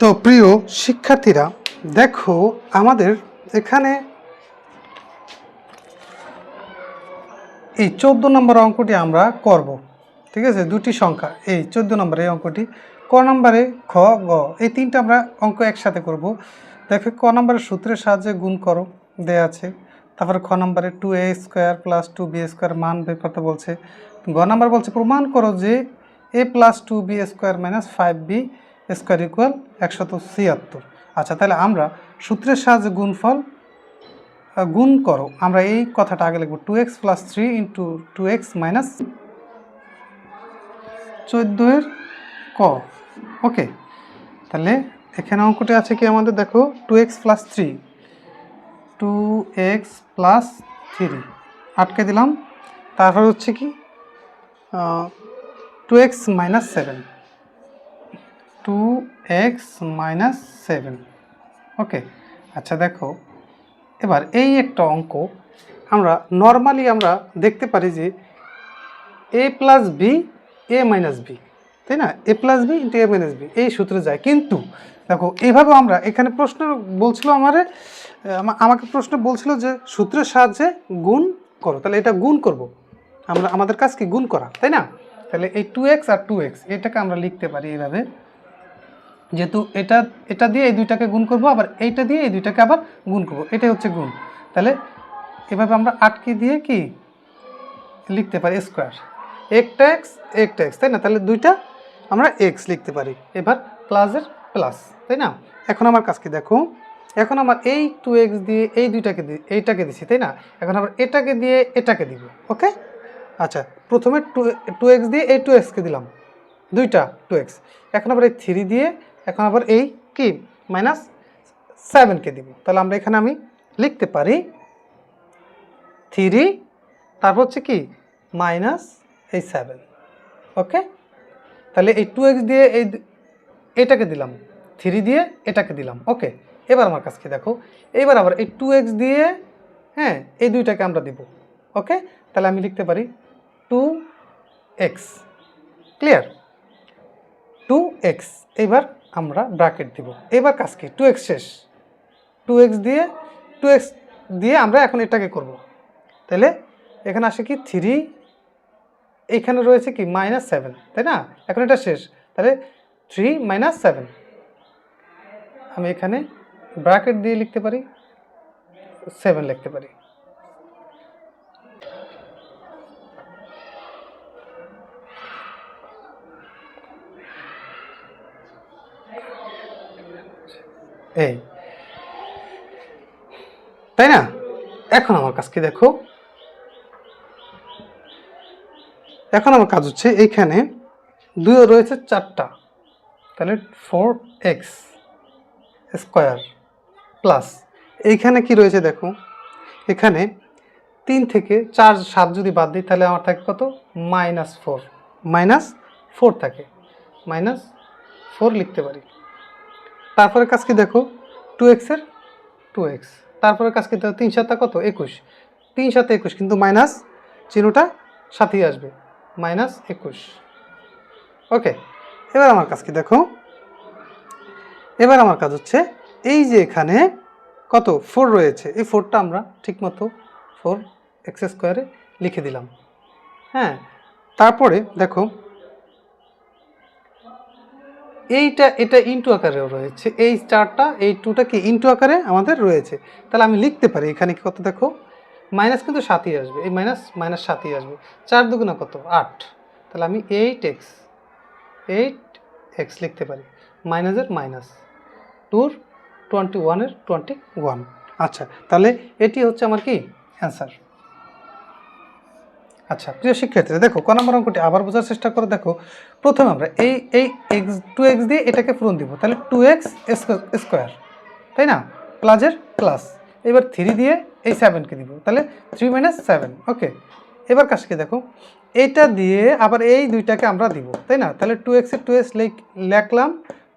তো প্রিয় শিক্ষার্থীরা, দেখো আমাদের এখানে এই চোদ্দ নম্বর অঙ্কটি আমরা করব। ঠিক আছে? দুটি সংখ্যা। এই চোদ্দ নম্বর এই অঙ্কটি। ক নম্বরে খ, গ। এই তিনটা আমরা অঙ্ক একসাথে করব। দেখো, ক নম্বরের সূত্রের সাহায্যে গুণ করো, দেয়া আছে। তারপরে খ নম্বরে two A square plus two B square মান বের করতে বলছে। গ নাম্বার বলছে, প্রমাণ করো যে A plus two B square minus five B square equal একশত ছিয়াত্তর। আচ্ছা তাহলে আমরা সূত্রের সাহায্যে গুণফল গুণ করো। আমরা এই কথাটা আগে লিখব two X plus three into two X minus চোদ্দোয়ের ক। ওকে, তাহলে এখানে অঙ্কটি আছে কি আমাদের? দেখো two X plus three two X plus three আটকে দিলাম। তারপর হচ্ছে কি two X minus seven two X minus seven okay আচ্ছা দেখো, এবার এই একটা অঙ্ক, আমরা নর্মালি আমরা দেখতে পারি যে A plus B A minus B তাই না? A plus B into A minus B এই সূত্রে যায়। কিন্তু দেখো এইভাবে আমরা এখানে প্রশ্ন বলছিল আমারে আমা- আমাকে প্রশ্ন বলছিল যে সূত্রের সাহায্যে গুণ করো। তাহলে এটা গুণ করব। আমরা আমাদের কাজ কি? গুণ করা, তাই না? তাহলে এই টু এক্স আর টু এক্স এটাকে আমরা লিখতে পারি এইভাবে। যেহেতু এটা এটা দিয়ে এই দুইটাকে গুণ করব, আবার এইটা দিয়ে এই দুইটাকে আবার গুণ করব। এটাই হচ্ছে গুণ। তাহলে এভাবে আমরা আটকে দিয়ে কি? লিখতে পারি স্কোয়ার। একটা এক্স একটা এক্স তাই না? তাহলে দুইটা আমরা এক্স লিখতে পারি। এবার প্লাসের প্লাস তাই না? এখন আমার কাজ কি দেখো? এখন আমার এই টু এক্স দিয়ে এই দুইটাকে দি, এইটাকে দিছি, তাই না? এখন আবার এটাকে দিয়ে এটাকে দিব ওকে আচ্ছা প্রথমে টু টু এক্স দিয়ে এই টু এক্সকে দিলাম। দুইটা টু এক্স এখন আবার এই থ্রি দিয়ে এখন আবার এই কি? মাইনাস সেভেনকে দিব। তাহলে আমরা এখানে আমি লিখতে পারি থ্রি তারপর হচ্ছে কি? মাইনাস এই সেভেন ওকে? তাহলে এই টু এক্স দিয়ে এই এটাকে দিলাম। থ্রি দিয়ে এটাকে দিলাম। ওকে? এবার আমার কাছে দেখো? এবার আবার এই টু এক্স দিয়ে হ্যাঁ এই দুইটাকে আমরা দিব। ওকে? তাহলে আমি লিখতে পারি two X clear two X এবার আমরা ব্র্যাকেট দিব। এবার কাজ কি? টু এক্স শেষ। টু এক্স দিয়ে টু এক্স দিয়ে আমরা এখন এটাকে করব। তাহলে এখানে আসে কি? থ্রি এইখানে রয়েছে কি? মাইনাস সেভেন তাই না? এখন এটা শেষ। তাহলে থ্রি মাইনাস সেভেন আমি এখানে ব্র্যাকেট দিয়ে লিখতে পারি সেভেন লিখতে পারি। এই। তাই না? এখন আমার কাছ কি দেখো? এখন আমার কাজ হচ্ছে এইখানে দুই রয়েছে চারটা। তাহলে ফোর এক্স স্কোয়ার প্লাস এইখানে কি রয়েছে দেখো? এখানে তিন থেকে চার সাত যদি বাদ দিই, তাহলে আমার থাকে কত? মাইনাস ফোর মাইনাস ফোর থাকে। মাইনাস ফোর লিখতে পারি। তারপরে কাজ কি দেখো? টু এক্সের টু এক্স তারপরে কাজ কি দেখো? তিন সাতটা কত? একুশ। তিন সাথে একুশ, কিন্তু মাইনাস চিহ্নটা সাথেই আসবে। মাইনাস একুশ। ওকে এবার আমার কাজ কি দেখো? এবার আমার কাজ হচ্ছে এই যে এখানে কত? ফোর রয়েছে। এই ফোরটা আমরা ঠিকমতো ফোর এক্স স্কোয়ারে লিখে দিলাম। হ্যাঁ তারপরে দেখো এইটা, এটা ইন্টু আকারেও রয়েছে। এই চারটা, এই টুটা কি ইন্টু আকারে আমাদের রয়েছে। তাহলে আমি লিখতে পারি, এখানে কি কত দেখো? মাইনাস কিন্তু সাতই আসবে। এই মাইনাস মাইনাস সাতই আসবে। চার দুগুণা কত? আট। তাহলে আমি এইট এক্স এইট এক্স লিখতে পারি। মাইনাসের মাইনাস টুর টোয়েন্টি ওয়ানের টোয়েন্টি ওয়ান আচ্ছা তাহলে এটি হচ্ছে আমার কি? অ্যান্সার আচ্ছা প্রিয় শিক্ষার্থীরা, দেখো, ক নম্বর অঙ্কটি আবার বোঝার চেষ্টা করে। দেখো, প্রথমে আমরা এই এই এক্স টু এক্স দিয়ে এটাকে পূরণ দিব। তাহলে টু এক্স স্কোয়ার তাই না? প্লাজের প্লাস এবার থ্রি দিয়ে এই সেভেনকে দিব। তাহলে থ্রি মাইনাস সেভেন ওকে এবার কাজকে দেখো এইটা দিয়ে আবার এই দুইটাকে আমরা দিব, তাই না? তাহলে টু এক্সের টু এক্স লিখলাম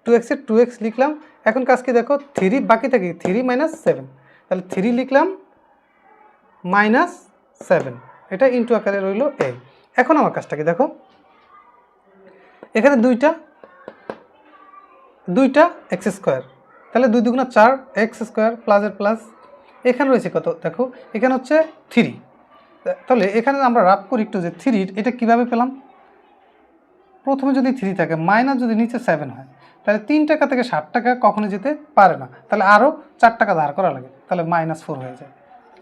টু এক্সের টু এক্স লিখলাম। এখন কাজকে দেখো থ্রি বাকি থাকে থ্রি মাইনাস সেভেন তাহলে থ্রি লিখলাম মাইনাস সেভেন এটা ইন্টু আকারে রইল এ এখন আমার কাজটাকে দেখো? এখানে দুইটা দুইটা এক্স স্কোয়ার তাহলে দুই দুগুণা চার এক্স স্কোয়ার প্লাসের প্লাস এখানে রয়েছে কত? দেখো, এখানে হচ্ছে থ্রি তাহলে এখানে আমরা রাফ করি একটু যে থ্রি এটা কীভাবে পেলাম? প্রথমে যদি থ্রি থাকে মাইনাস যদি নিচে সেভেন হয়, তাহলে তিন টাকা থেকে ষাট টাকা কখনো যেতে পারে না। তাহলে আরও চার টাকা ধার করা লাগে। তাহলে মাইনাস ফোর হয়ে যায়।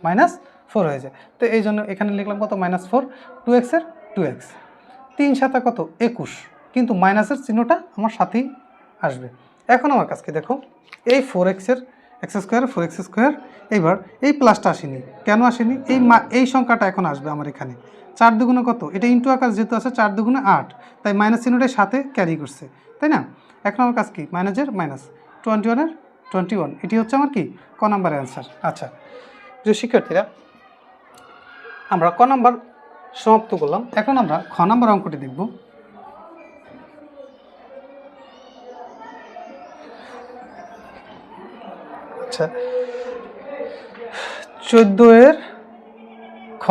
মাইনাস ফোর হয়ে যায়। তো এই জন্য এখানে লিখলাম কত? মাইনাস ফোর টু এক্সের টু এক্স তিন সাথে কত? একুশ। কিন্তু মাইনাসের চিহ্নটা আমার সাথেই আসবে। এখন আমার কাছকে দেখো? এই ফোর এক্সের X square four X square এইবার এই প্লাসটা আসেনি। কেন আসেনি? এই মা, এই সংখ্যাটা এখন আসবে আমার এখানে। চার দুগুণে কত? এটা ইন্টু আকার যেহেতু আছে, চার দুগুণে আট। তাই মাইনাস চিহ্নটাই সাথে ক্যারি করছে। তাই না? এখন আমার কাজ কি? মাইনাসের মাইনাস টোয়েন্টি ওয়ানের টোয়েন্টি ওয়ান এটি হচ্ছে আমার কি? ক নাম্বার অ্যান্সার আচ্ছা। যে শিক্ষার্থীরা আমরা ক নাম্বার সমাপ্ত করলাম। এখন আমরা খ নাম্বার অঙ্কটি দেখব। আচ্ছা। চোদ্দ এর খ।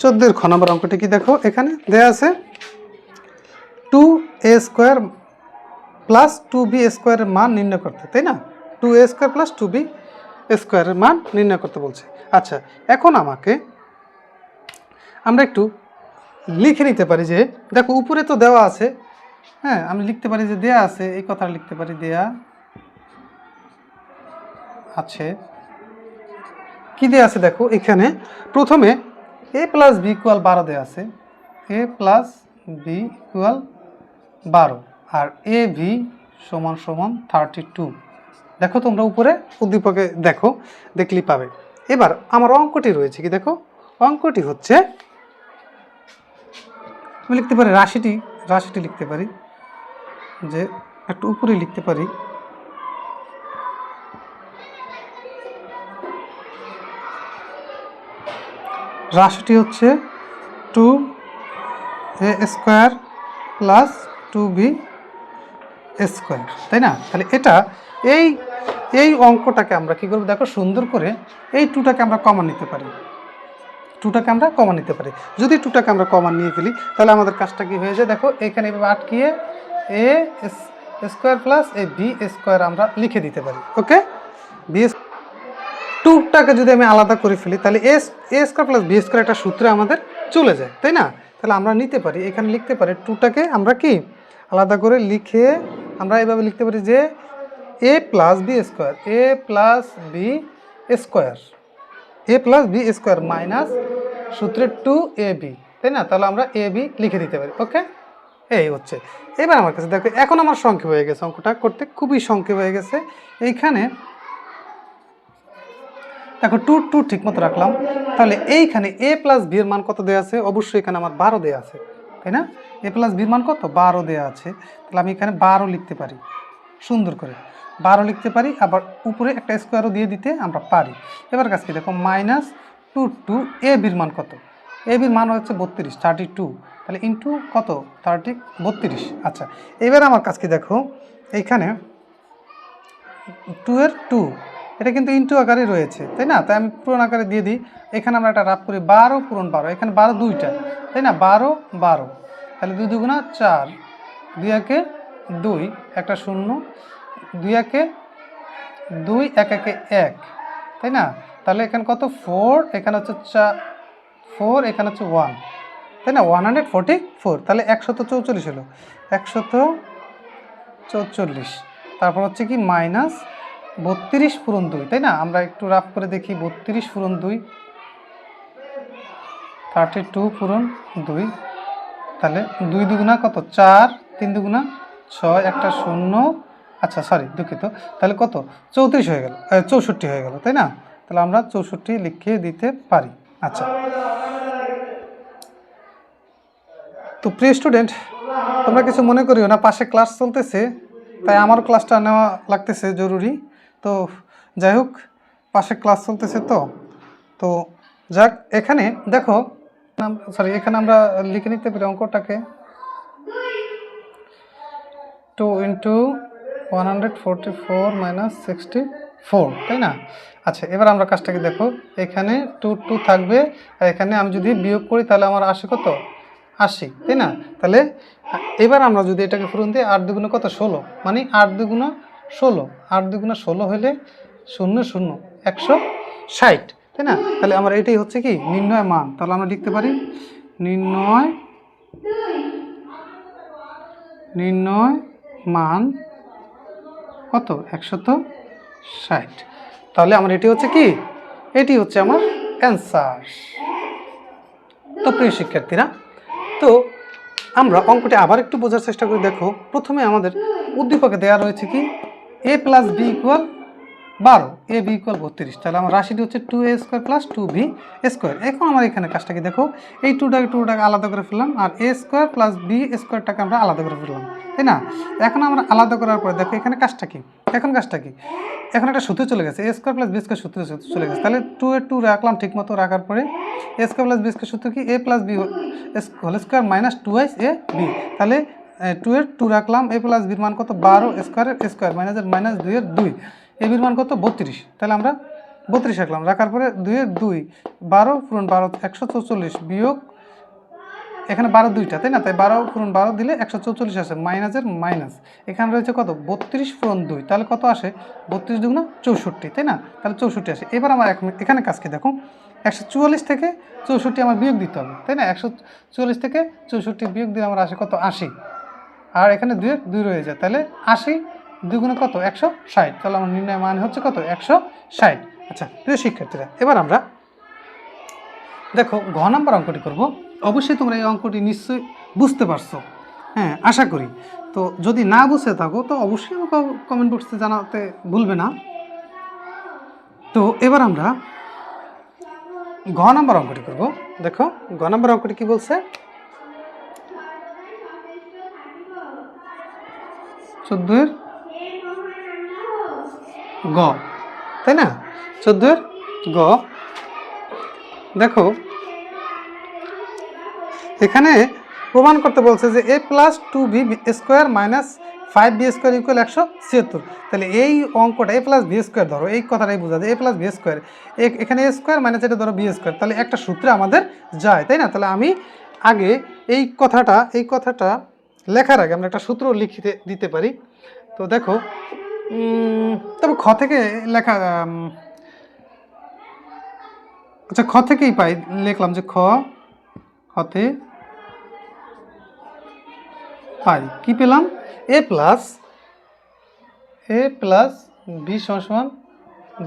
চোদ্দের খ নম্বর অঙ্কটি কি দেখো? এখানে দেয়া আছে two A square plus two B স্কোয়ারের মান নির্ণয় করতে, তাই না? Two A square plus two B স্কোয়ারের মান নির্ণয় করতে বলছে। আচ্ছা এখন আমাকে আমরা একটু লিখে নিতে পারি যে, দেখো, উপরে তো দেওয়া আছে। হ্যাঁ আমি লিখতে পারি যে দেয়া আছে, এই কথাটা লিখতে পারি দেয়া আছে। কি দেয়া আছে দেখো? এখানে প্রথমে এ প্লাস বি ইকুয়াল বারো দেওয়া আছে। এ প্লাস বি ইকুয়াল বারো। আর এ ভি সমান সমান থার্টি টু দেখো তোমরা উপরে, উদ্দীপকে দেখো, দেখলেই পাবে। এবার আমার অঙ্কটি রয়েছে কি দেখো? অঙ্কটি হচ্ছে, আমি লিখতে পারি রাশিটি রাশিটি লিখতে পারি, যে একটু উপরে লিখতে পারি। রাশিটি হচ্ছে two A square plus two B square, তাই না? তাহলে এটা এই এই অঙ্কটাকে আমরা কী করব? দেখো সুন্দর করে এই টুটাকে আমরা কমন নিতে পারি। টুটাকে আমরা কমন নিতে পারি। যদি টুটাকে আমরা কমন নিয়ে ফেলি, তাহলে আমাদের কাজটা কী হয়ে যায়? দেখো, এখানে এভাবে আটকিয়ে A square plus A B square আমরা লিখে দিতে পারি। ওকে? বি টুটাকে যদি আমি আলাদা করে ফেলি, তাহলে S A square plus B square একটা সূত্রে আমাদের চলে যায়, তাই না? তাহলে আমরা নিতে পারি। এখানে লিখতে পারি টুটাকে আমরা কি? আলাদা করে লিখে আমরা এভাবে লিখতে পারি যে A plus B square A plus B square A plus B square minus সূত্রের টু এ বি তাই না? তাহলে আমরা এ বি লিখে দিতে পারি ওকে এই হচ্ছে। এবার আমার কাছে দেখো, এখন আমার সংক্ষেপ হয়ে গেছে অঙ্কটা করতে, খুবই সংক্ষেপ হয়ে গেছে। এইখানে দেখো টু টু ঠিক মতো রাখলাম। তাহলে এইখানে এ প্লাস বি এর মান কত দেওয়া আছে? অবশ্যই এখানে আমার বারো দেওয়া আছে, তাই না? এ প্লাস বির মান কত? বারো দেওয়া আছে। তাহলে আমি এখানে বারো লিখতে পারি, সুন্দর করে। বারো লিখতে পারি, আবার উপরে একটা স্কোয়ারও দিয়ে দিতে আমরা পারি। এবার কাছে দেখো মাইনাস টু টু এ বির মান কত? এ বির মান হচ্ছে বত্রিশ থার্টি টু তাহলে ইন্টু কত? থার্টি বত্রিশ। আচ্ছা এবার আমার কাছকে দেখো এইখানে টু এর টু এটা কিন্তু ইন্টু আকারে রয়েছে, তাই না? তাই আমি পূরণ আকারে দিয়ে দিই। এখানে আমরা একটা রাফ করি, বারো পূরণ বারো। এখানে বারো দুইটা, তাই না? বারো বারো। তাহলে দুই দুগুণা চার, দুই একে দুই, একটা শূন্য। দুই একে দুই, এক একে এক, তাই না? তাহলে এখানে কত? ফোর, এখানে হচ্ছে চা, ফোর, এখানে হচ্ছে ওয়ান, তাই না? ওয়ান হান্ড্রেড ফোরটি ফোর, তাহলে একশত চৌচল্লিশ হলো। একশত চৌচল্লিশ, তারপর হচ্ছে কি? মাইনাস বত্রিশ পূরণ দুই, তাই না? আমরা একটু রাফ করে দেখি, বত্রিশ পূরণ দুই, থার্টি টু পূরণ দুই, তাহলে দুই দুগুণা কত? চার, তিন দুগুণা ছয়, একটা শূন্য আচ্ছা সরি দুঃখিত। তাহলে কত? চৌত্রিশ হয়ে গেল চৌষট্টি হয়ে গেল, তাই না? তাহলে আমরা চৌষট্টি লিখে দিতে পারি। আচ্ছা। তো প্রিয় স্টুডেন্ট তোমরা কিছু মনে করিও না, পাশে ক্লাস চলতেছে, তাই আমার ক্লাসটা নেওয়া লাগতেছে, জরুরি। তো যাই হোক, পাশে ক্লাস চলতেছে তো। তো যাক, এখানে দেখো সরি এখানে আমরা লিখে নিতে পারি অঙ্কটাকে। Two into one hundred forty four minus sixty four তাই না? আচ্ছা এবার আমরা কাজটাকে দেখো? এখানে টু টু থাকবে, আর এখানে আমি যদি বিয়োগ করি, তাহলে আমার আসে কত? আশি, তাই না? তাহলে এবার আমরা যদি এটাকে ফুরন দিই, আট দুগুণে কত? ষোলো মানে আট দুগুণা ষোলো, আট দুগুণা ষোলো হলে শূন্য শূন্য, একশো ষাট, তাই না? তাহলে আমার এটাই হচ্ছে কি? নির্ণয় মান, তাহলে আমরা লিখতে পারি, নির্ণয় নির্ণয় মান কত? একশত ষাট। তাহলে আমার এটি হচ্ছে কি? এটি হচ্ছে আমার অ্যান্সার তো প্রিয় শিক্ষার্থীরা, তো আমরা অঙ্কটি আবার একটু বোঝার চেষ্টা করে। দেখো, প্রথমে আমাদের উদ্দীপকে দেওয়া রয়েছে কি? এ প্লাস বি ইকুয়াল বারো, এ বি ইকুয়াল বত্রিশ। তাহলে আমার রাশিটি হচ্ছে two A square plus two B square এখন আমার এখানে কাজটা কি দেখো? এই টুটাকে টুটাকে আলাদা করে ফেললাম, আর এ স্কোয়ার প্লাস বি স্কোয়ারটাকে আমরা আলাদা করে ফেললাম, তাই না? এখন আমরা আলাদা করার পরে দেখো এখানে কাজটা কি? এখন কাজটা কি? এখন একটা সূত্র চলে গেছে A square plus B square সূত্র চলে গেছে। তাহলে টু এর টু রাখলাম ঠিক মতো রাখার পরে A square plus B square সূত্র কি? A plus B whole square minus two ice A B তাহলে টু এর টু রাখলাম এ প্লাস বির মান কত? বারো স্কোয়ারের স্কোয়ার মাইনাসের মাইনাস দুইয়ের দুই। এ বির মান কত? বত্রিশ। তাহলে আমরা বত্রিশ রাখলাম রাখার পরে দুইয়ের দুই, বারো পূরণ বারো, একশো চৌচল্লিশ বিয়োগ, এখানে বারো দুইটা, তাই না? তাই বারো পূরণ বারো দিলে একশো চৌচল্লিশ আসে, মাইনাসের মাইনাস। এখানে রয়েছে কত? বত্রিশ পূরণ দুই। তাহলে কত আসে? বত্রিশ দুগুণ চৌষট্টি, তাই না? তাহলে চৌষট্টি আসে। এবার আমার এখন এখানে কাজ কি দেখো? একশো চুয়াল্লিশ থেকে চৌষট্টি আমার বিয়োগ দিতে হবে, তাই না? একশো চুয়াল্লিশ থেকে চৌষট্টি বিয়োগ দিলে আমার আসে কত? আশি। আর এখানে দুই দুই রয়ে যায়। তাহলে আশি দুগুণে কত? একশো ষাট। তাহলে আমার নির্ণয় মান হচ্ছে কত? একশো ষাট। আচ্ছা প্রিয় শিক্ষার্থীরা, এবার আমরা দেখো, ঘ নাম্বার অঙ্কটি করব। অবশ্যই তোমরা এই অঙ্কটি নিশ্চয়ই বুঝতে পারছ। হ্যাঁ আশা করি। তো যদি না বুঝতে থাকো, তো অবশ্যই আমাকে কমেন্ট বক্সে জানাতে ভুলবে না। তো এবার আমরা ঘ নাম্বার অঙ্কটি করব। দেখো, ঘ নাম্বার অঙ্কটি কি বলছে? চোদ্দোর গ। তাই না? চোদ্দোর গ। দেখো, এখানে প্রমাণ করতে বলছে যে A plus two B square minus five B square equal একশো ছিয়াত্তর। তাহলে এই অঙ্কটা এ প্লাস বি স্কোয়ার ধরো, এই কথাটাই বোঝা যায় এ প্লাস বি স্কোয়ার এখানে এ স্কোয়ার মাইনাস এটা ধরো বি স্কোয়ার তাহলে একটা সূত্রে আমাদের যায়, তাই না? তাহলে আমি আগে এই কথাটা এই কথাটা লেখার আগে আমরা একটা সূত্র লিখিতে দিতে পারি। তো দেখো তবে খ থেকে লেখা আচ্ছা খ থেকেই পাই, লিখলাম যে খ খতে পাই। কি পেলাম? A plus A plus B সমান সমান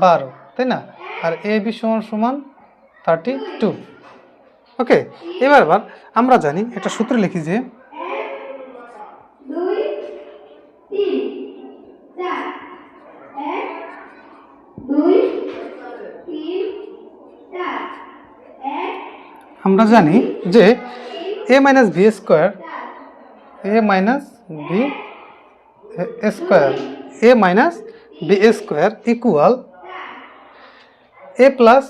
বারো, তাই না? আর এ বি সমান সমান থার্টি টু ওকে এবার এবার আমরা জানি, একটা সূত্র লিখি যে দুই তিন চার এক দুই তিন চার এক আমরা জানি যে A minus V square A minus V square A minus B square equal A plus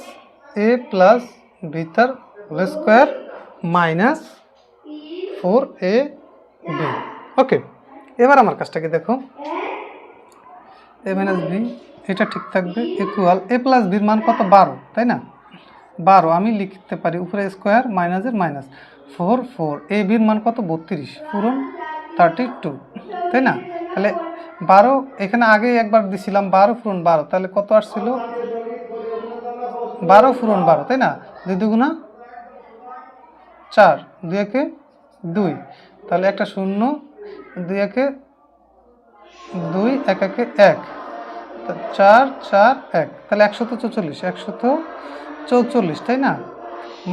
A plus B whole square minus four A B okay এবার আমার কাজটাকে দেখো। এ মাইনাস বি এটা ঠিক থাকবে ইকুয়াল এ প্লাস বির মান কত? বারো, তাই না? বারো, আমি লিখতে পারি উপরে স্কোয়ার, মাইনাসের মাইনাস। ফোর ফোর, এ বির মান কত? বত্রিশ, পূরণ থার্টি টু তাই না? তাহলে বারো, এখানে আগে একবার দিছিলাম বারো পূরণ বারো, তাহলে কত আসছিল? বারো পূরণ বারো, তাই না? দুই দুগুণা চার, দুই একে দুই, তাহলে একটা শূন্য, দুই একে দুই, এক একে এক চার চার, এক, তাহলে একশত চৌচল্লিশ, একশত চৌচল্লিশ, তাই না?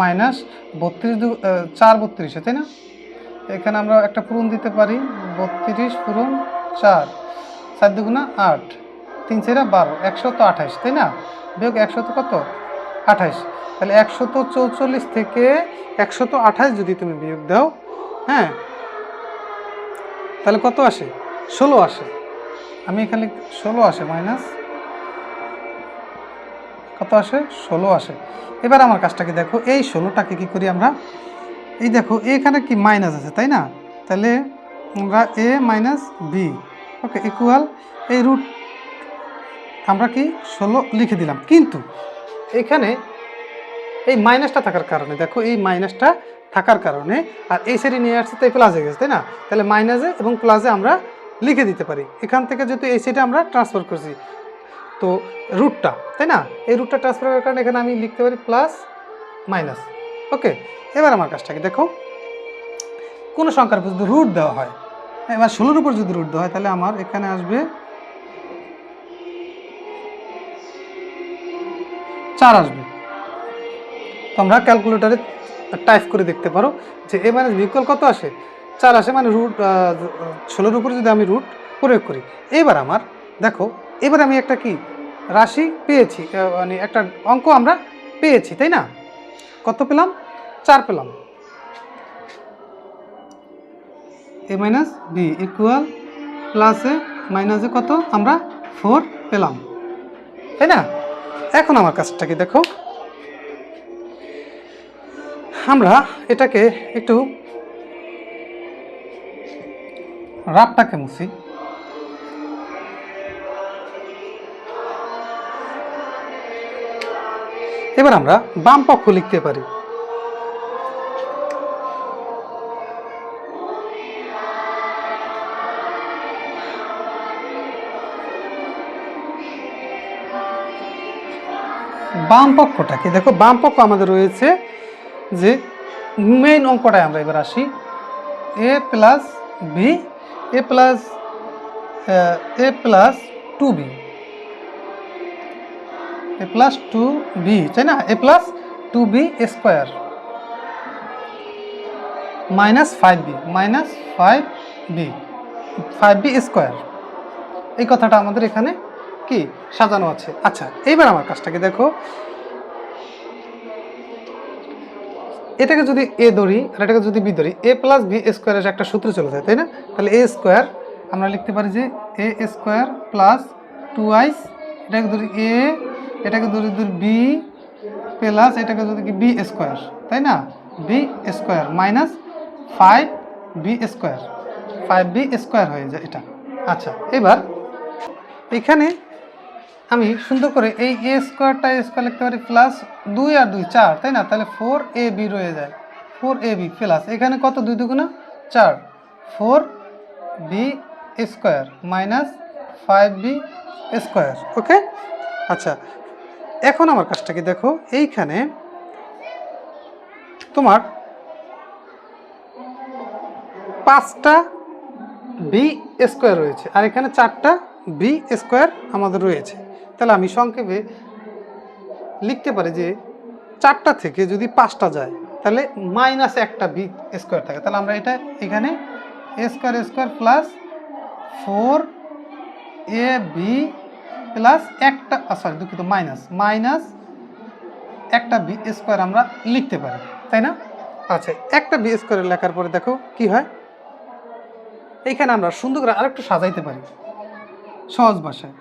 মাইনাস বত্রিশ দু চার বত্রিশে, তাই না? এখানে আমরা একটা পূরণ দিতে পারি, বত্রিশ পূরণ চার চার দুগুণা আট, তিন চারা বারো, একশত আঠাইশ তাই না? বিয়োগ একশত কত? আঠাইশ তাহলে একশত চৌচল্লিশ থেকে একশত আঠাইশ যদি তুমি বিয়োগ দাও হ্যাঁ? তাহলে কত আসে? ষোলো আসে। আমি এখানে ষোলো আসে, মাইনাস কত আসে? ষোলো আসে। এবার আমার কাজটাকে দেখো? এই ষোলোটাকে কি করি আমরা? এই দেখো, এখানে কি মাইনাস আছে, তাই না? তাহলে আমরা A minus B okay equal এই রুট আমরা কি ষোলো লিখে দিলাম। কিন্তু এখানে এই মাইনাসটা থাকার কারণে, দেখো, এই মাইনাসটা থাকার কারণে, আর এই সাইডে নিয়ে আসছে, তাই প্লাসে গেছে, তাই না? তাহলে মাইনাসে এবং প্লাসে আমরা লিখে দিতে পারি। এখান থেকে যেহেতু এই সাইডে আমরা ট্রান্সফার করছি তো রুটটা তাই না? এই রুটটা ট্রান্সফার করার কারণে এখানে আমি লিখতে পারি প্লাস মাইনাস ওকে এবার আমার কাজটাকে দেখো, কোনো সংখ্যার উপর যদি রুট দেওয়া হয়, এবার ষোলোর উপর যদি রুট দেওয়া হয়, তাহলে আমার এখানে আসবে চার আসবে। তোমরা ক্যালকুলেটারে টাইপ করে দেখতে পারো যে এ মাইনাস বিকল কত আসে? চার আসে মানে রুট ষোলোর উপরে যদি আমি রুট প্রয়োগ করি, এবার আমার, দেখো এবার আমি একটা কি? রাশি পেয়েছি মানে একটা অঙ্ক আমরা পেয়েছি, তাই না? কত পেলাম? চার পেলাম। এ মাইনাস বি ইকুয়াল প্লাসে মাইনাসে কত? আমরা ফোর পেলাম। তাই না? এখন আমার কাজটাকে দেখো। আমরা এটাকে একটু রাবটাকে মুছি। এবার আমরা বাম পক্ষ লিখতে পারি। বাম পক্ষটা কি দেখো বাম পক্ষ আমাদের রয়েছে যে মেইন অঙ্কটায় আমরা এবার আসি। A plus B A plus A plus two B A plus two B তাই না? A plus two B square minus five B minus five B five B square এই কথাটা আমাদের এখানে কি? সাজানো আছে। আচ্ছা এইবার আমার কাজটাকে দেখো। এটাকে যদি এ ধরি, আর এটাকে যদি বি ধরি এ প্লাস বি স্কোয়ারের একটা সূত্র চলে যায়, তাই না? তাহলে এ স্কোয়ার আমরা লিখতে পারি যে এ স্কোয়ার প্লাস টু আইস এটাকে ধরি এ এটাকে ধরি বি প্লাস এটাকে যদি কি বি স্কোয়ার তাই না? B square minus five B square five B square হয়ে যায় এটা। আচ্ছা এবার এখানে আমি সুন্দর করে এই এ স্কোয়ারটা এ স্কোয়ার লিখতে পারি প্লাস দুই আর দুই চার, তাই না? তাহলে ফোর এ বি রয়ে যায়। ফোর এ বি প্লাস এখানে কত? দুই দুগুণা চার। Four B square minus five B square okay আচ্ছা এখন আমার কাজটা কি দেখো? এইখানে তোমার পাঁচটা বি স্কোয়ার রয়েছে আর এখানে চারটা বি স্কোয়ার আমাদের রয়েছে। তাহলে আমি সংক্ষেপে লিখতে পারি যে চারটা থেকে যদি পাঁচটা যায়, তাহলে মাইনাস একটা বি স্কোয়ার থাকে। তাহলে আমরা এটা এখানে square square plus four A B plus একটা সরি দুঃখিত মাইনাস মাইনাস একটা বি স্কোয়ার আমরা লিখতে পারি, তাই না? আচ্ছা একটা বি স্কোয়ার লেখার পরে দেখো কি হয়? এইখানে আমরা সুন্দর করে আরেকটু সাজাইতে পারি, সহজ ভাষায়।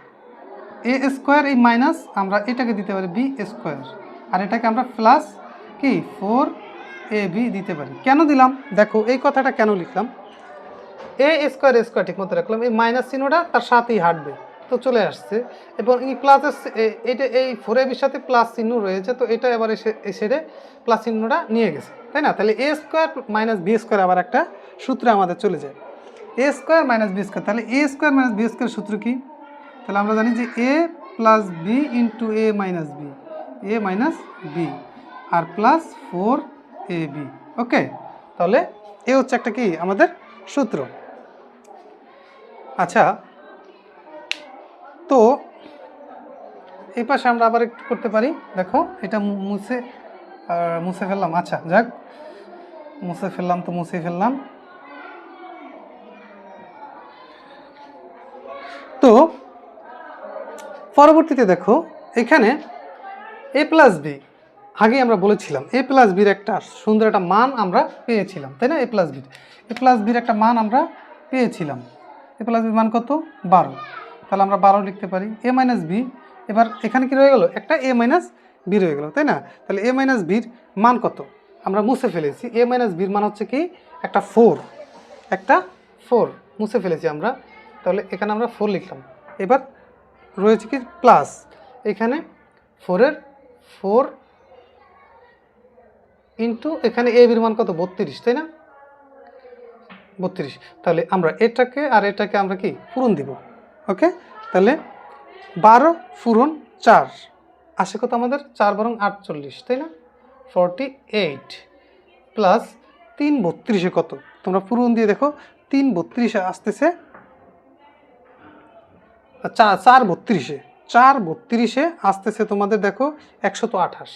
এ স্কোয়ার এই মাইনাস আমরা এটাকে দিতে পারি বি স্কোয়ার আর এটাকে আমরা প্লাস কি ফোর এ বি দিতে পারি। কেন দিলাম? দেখো, এই কথাটা কেন লিখলাম? এ স্কোয়ার স্কোয়ার ঠিক মতো রাখলাম, এই মাইনাস চিহ্নটা তার সাথেই হাঁটবে। তো চলে আসছে। এবং এই প্লাসের এটা এই ফোর এবির সাথে প্লাস চিহ্ন রয়েছে, তো এটা এবার এসে এসে প্লাস চিহ্নটা নিয়ে গেছে। তাই না? তাহলে A square minus B square আবার একটা সূত্রে আমাদের চলে যায়। A square minus B square তাহলে A square minus B square সূত্র কি? তাহলে আমরা জানি যে A plus B into A minus B A minus B R plus four A B okay তাহলে এ হচ্ছে একটা কি? আমাদের সূত্র। আচ্ছা তো এই পাশে আমরা আবার একটু করতে পারি। দেখো, এটা মুছে মুছে ফেললাম। আচ্ছা যাক। মুছে ফেললাম তো মুছে ফেললাম। তো পরবর্তীতে দেখো, এখানে এ প্লাস বি আগে আমরা বলেছিলাম এ প্লাস বির একটা সুন্দর একটা মান আমরা পেয়েছিলাম, তাই না? এ প্লাস বির এ প্লাস বির একটা মান আমরা পেয়েছিলাম। এ প্লাস বির মান কত? বারো। তাহলে আমরা বারো লিখতে পারি এ মাইনাস বি এবার এখানে কি রয়ে গেল? একটা এ মাইনাস বি রয়ে গেল, তাই না? তাহলে এ মাইনাস বির মান কত? আমরা মুছে ফেলেছি। এ মাইনাস বির মান হচ্ছে কি? একটা ফোর একটা ফোর মুছে ফেলেছি আমরা। তাহলে এখানে আমরা ফোর লিখলাম। এবার রয়েছে কি? প্লাস এখানে ফোরের ফোর ইন্টু এখানে এ বির মান কত? বত্রিশ, তাই না? বত্রিশ। তাহলে আমরা এটাকে আর এটাকে আমরা কি? পূরণ দিব। ওকে? তাহলে বারো পূরণ চার। আসে কত আমাদের? চার বরং আটচল্লিশ, তাই না? ফর্টি এইট প্লাস তিন বত্রিশে কত? তোমরা পূরণ দিয়ে দেখো, তিন বত্রিশে আসতেছে চার বত্রিশে। চার বত্রিশে আসতেছে তোমাদের দেখো একশত আঠাশ।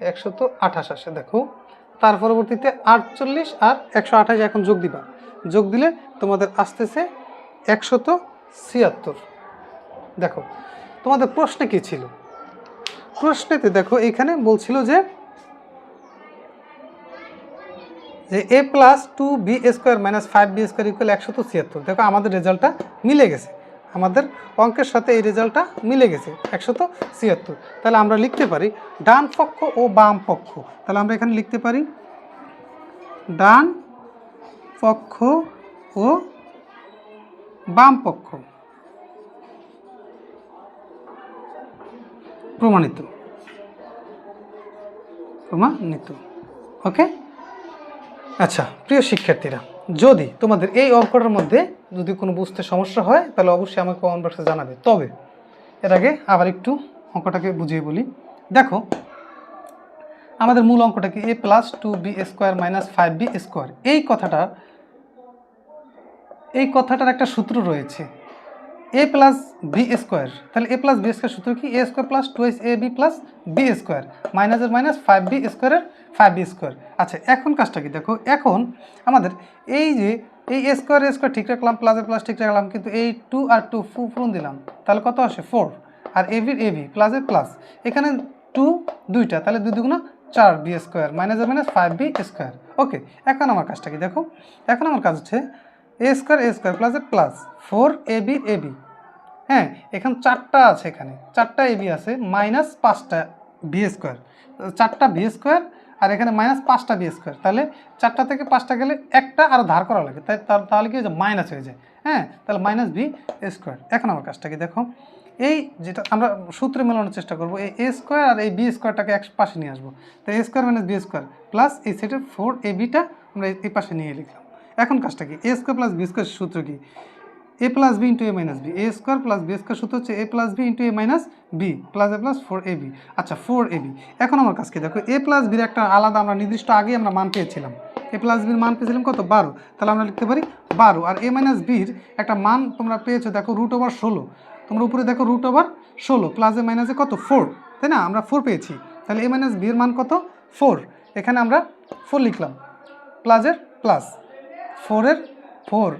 একশত আঠাশ আসে, দেখো। তার পরবর্তীতে আটচল্লিশ আর একশো আঠাশ এখন যোগ দিবা। যোগ দিলে তোমাদের আসতেছে একশত ছিয়াত্তর। দেখো, তোমাদের প্রশ্নে কি ছিল? প্রশ্নেতে দেখো, এখানে বলছিল যে যে A plus two B square minus five B square equal একশত ছিয়াত্তর। দেখো, আমাদের রেজাল্টটা মিলে গেছে। আমাদের অঙ্কের সাথে এই রেজাল্টটা মিলে গেছে, একশত ছিয়াত্তর। তাহলে আমরা লিখতে পারি ডান পক্ষ ও বাম পক্ষ। তাহলে আমরা এখানে লিখতে পারি, ডান পক্ষ ও বাম পক্ষ। প্রমাণিত। প্রমাণিত। ওকে? আচ্ছা প্রিয় শিক্ষার্থীরা, যদি তোমাদের এই অঙ্কটার মধ্যে যদি কোনো বুঝতে সমস্যা হয়, তাহলে অবশ্যই আমাকে কমেন্ট বক্সে জানাবে। তবে, এর আগে আবার একটু অঙ্কটাকে বুঝিয়ে বলি। দেখো, আমাদের মূল অঙ্কটা কি? A plus two B square minus five B square এই কথাটা এই কথাটার একটা সূত্র রয়েছে। এ প্লাস বি স্কোয়ার তাহলে এ প্লাস বি স্কোয়ার সূত্র কি? A square plus two S A B plus B square মাইনাসের মাইনাস ফাইভ বি স্কোয়ারের ফাইভ বি স্কোয়ার আচ্ছা এখন কাজটা কি? দেখো, এখন আমাদের এই যে, এই এ স্কোয়ার এ স্কোয়ার ঠিক রাখলাম প্লাসে প্লাস ঠিক রাখলাম, কিন্তু এই টু আর টু ফু, পূরণ দিলাম। তাহলে কত আসে? ফোর আর এ বির এ বি প্লাসের প্লাস এখানে টু দুইটা, তাহলে দুই দুগুণা চার বি স্কোয়ার মাইনাসের minus five B square okay এখন আমার কাজটা কি? দেখো, এখন আমার কাজ হচ্ছে এ স্কোয়ার এ স্কোয়ার প্লাসের plus four A B A B হ্যাঁ এখানে চারটা আছে এখানে। চারটা এবি আছে মাইনাস পাঁচটা বি স্কোয়ার চারটা বি স্কোয়ার আর এখানে মাইনাস পাঁচটা বি স্কোয়ার তাহলে চারটা থেকে পাঁচটা গেলে একটা আর ধার করা লাগে। তাই তাহলে কি হয়ে যায়? মাইনাস হয়ে যায়। হ্যাঁ তাহলে মাইনাস বি স্কোয়ার এখন আমার কাজটা কি দেখো? এই যেটা আমরা সূত্রে মেলানোর চেষ্টা করব, এই এ স্কোয়ার আর এই বি স্কোয়ারটাকে এক পাশে নিয়ে আসব। তো A square minus B square plus এই সেটের ফোর এ বিটা আমরা এই পাশে নিয়ে লিখলাম। এখন কাজটা কি? A square plus B square সূত্র কি? A plus B into A minus B A square plus B square সূত্র হচ্ছে A plus B into A minus B plus A plus four A B আচ্ছা ফোর এ বি এখন আমার কাছে কি? দেখো এ প্লাস বির একটা আলাদা আমরা নির্দিষ্ট আগে আমরা মান পেয়েছিলাম। এ প্লাস বির মান পেয়েছিলাম কত? বারো। তাহলে আমরা লিখতে পারি বারো। আর এ মাইনাস বির একটা মান তোমরা পেয়েছ, দেখো রুট ওভার ষোলো। তোমরা উপরে দেখো রুট ওভার ষোলো প্লাসে মাইনাসে কত? ফোর তাই না? আমরা ফোর পেয়েছি। তাহলে এ মাইনাস বির মান কত? ফোর এখানে আমরা ফোর লিখলাম। প্লাসের প্লাস ফোরের ফোর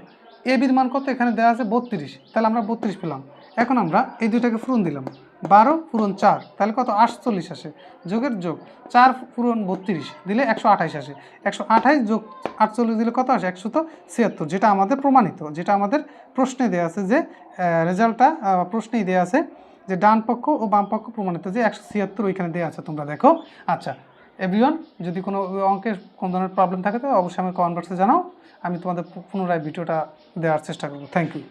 এ বির মান কত? এখানে দেওয়া আছে বত্রিশ। তাহলে আমরা বত্রিশ পেলাম। এখন আমরা এই দুইটাকে পূরণ দিলাম। বারো পূরণ চার। তাহলে কত? আটচল্লিশ আসে। যোগের যোগ চার পূরণ বত্রিশ দিলে একশো আঠাইশ আসে। একশো আঠাইশ যোগ আটচল্লিশ দিলে কত আসে? একশো তো ছিয়াত্তর। যেটা আমাদের প্রমাণিত। যেটা আমাদের প্রশ্নে দেওয়া আছে যে রেজাল্টটা প্রশ্নেই দেওয়া আছে যে, ডান পক্ষ ও বাম পক্ষ প্রমাণিত যে, একশো ছিয়াত্তর ওইখানে দেওয়া আছে। তোমরা দেখো। আচ্ছা এভরিওয়ান যদি কোনো অঙ্কের কোনো ধরনের প্রবলেম থাকে তো অবশ্যই আমি কমেন্ট বক্সে জানাও। আমি তোমাদের পুনরায় ভিডিওটা দেওয়ার চেষ্টা করব। Thank you